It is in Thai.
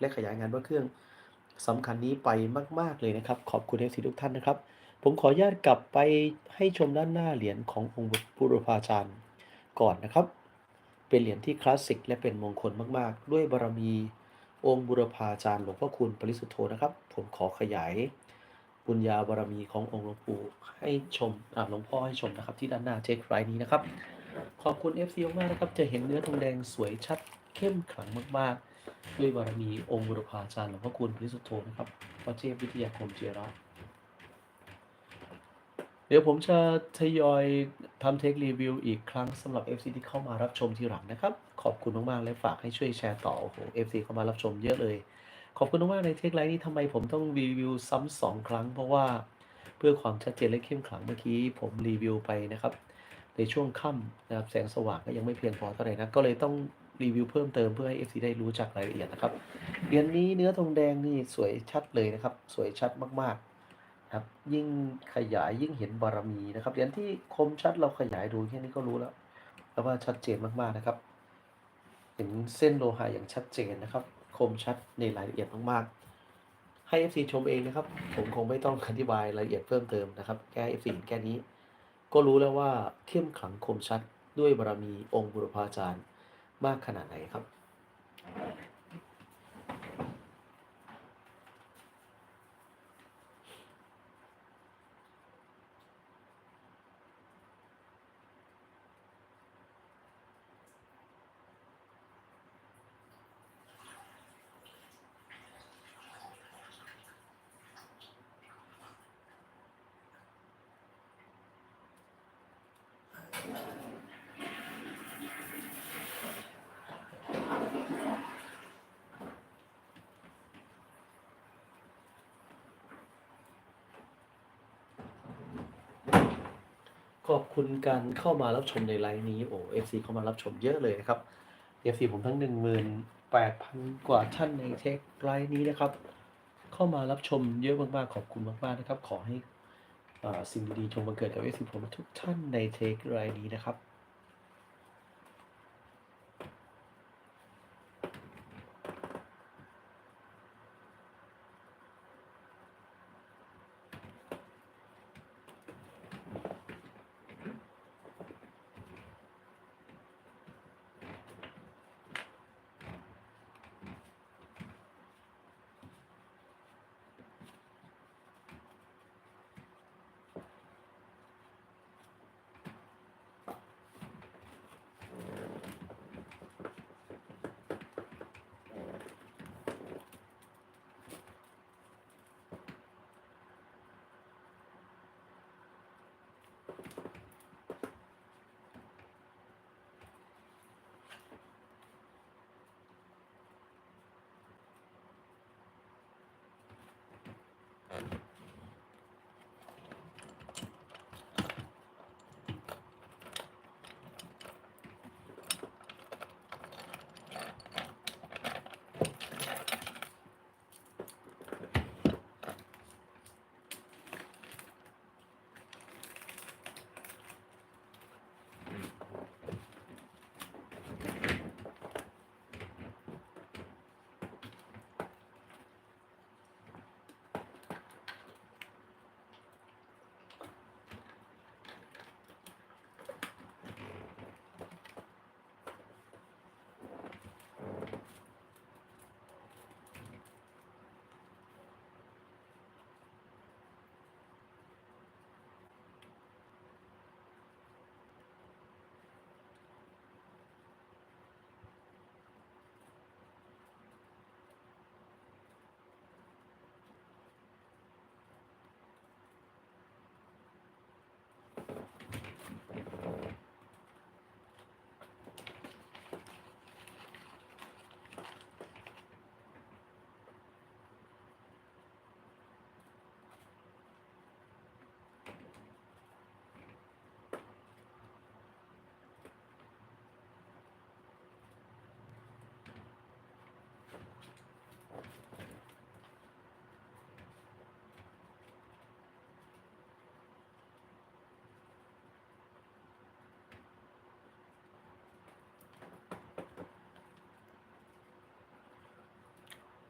และขยายงานพระเครื่องสำคัญนี้ไปมาก ๆ เลยนะครับ ขอบคุณ FC ทุกท่านนะครับ ผมขออนุญาตกลับไปให้ชมด้านหน้าเหรียญขององค์บุรพาจารย์ก่อนนะครับ เป็นเหรียญที่คลาสสิกและเป็นมงคลมาก ๆ ด้วยบารมีองค์บุรพาจารย์หลวงพ่อคุณปริสุทธโธนะครับ ผมขอขยายบุญญาบารมีขององค์หลวงปู่ให้ชมอาหลวงพ่อให้ชมนะครับที่ด้านหน้าเช็คไรนี้นะครับ ขอบคุณ FC มากนะครับ จะเห็นเนื้อทองแดงสวยชัดเข้มขลังมากๆ ด้วยบารมีองค์บุรพาจารย์หลวงพ่อคุณปริสุทธโธนะครับพระเทพวิทยาคมเจริญเดี๋ยวผมจะทยอยทำเทครีวิวอีกครั้งสำหรับ FC ที่เข้ามารับชมทีหลังนะครับ ขอบคุณมากๆ และฝากให้ช่วยแชร์ต่อโอ้โห FC เข้ามารับชมเยอะเลย ขอบคุณมากๆในเทคไลน์นี้ทำไมผมต้องรีวิวซ้ำสองครั้ง เพราะว่าเพื่อความชัดเจนและเข้มขลังเมื่อกี้ผมรีวิวไปนะครับ ในช่วงค่ำนะครับแสงสว่างก็ยังไม่เพียงพอเท่าไหร่นะก็เลยต้อง รีวิวเพิ่มเติมเพื่อให้ FC ได้รู้จักรายละเอียดนะครับเหรียญนี้เนื้อทองแดงนี่สวยชัดเลยนะครับ สวยชัดมากๆครับ ยิ่งขยายยิ่งเห็นบารมีนะครับเหรียญที่คมชัดเราขยายดูแค่นี้ก็รู้แล้วแล้วว่าชัดเจนมากๆนะครับ เห็นเส้นโลหะอย่างชัดเจนนะครับ คมชัดในรายละเอียดมากๆ ให้ FC ชมเองนะครับ ผมคงไม่ต้องอธิบายรายละเอียดเพิ่มเติมนะครับแค่ FC แค่นี้ ก็รู้แล้วว่าเข้มขลังคมชัดด้วยบารมีองค์บุรพาจารย์ มากขนาดไหนครับ ขอบคุณการเข้ามารับชมในไลน์นี้โอ้เอฟซีเข้ามารับชมเยอะเลยนะครับเอฟซีผมทั้งหนึ่งหมื่นแปดพันกว่าท่านในเทคไลน์นี้นะครับ เข้ามารับชมเยอะมากๆขอบคุณมากๆนะครับ ขอให้สิ่งดีๆจงบังเกิดกับเอฟซีผมทุกท่านในเทคไลน์นี้นะครับ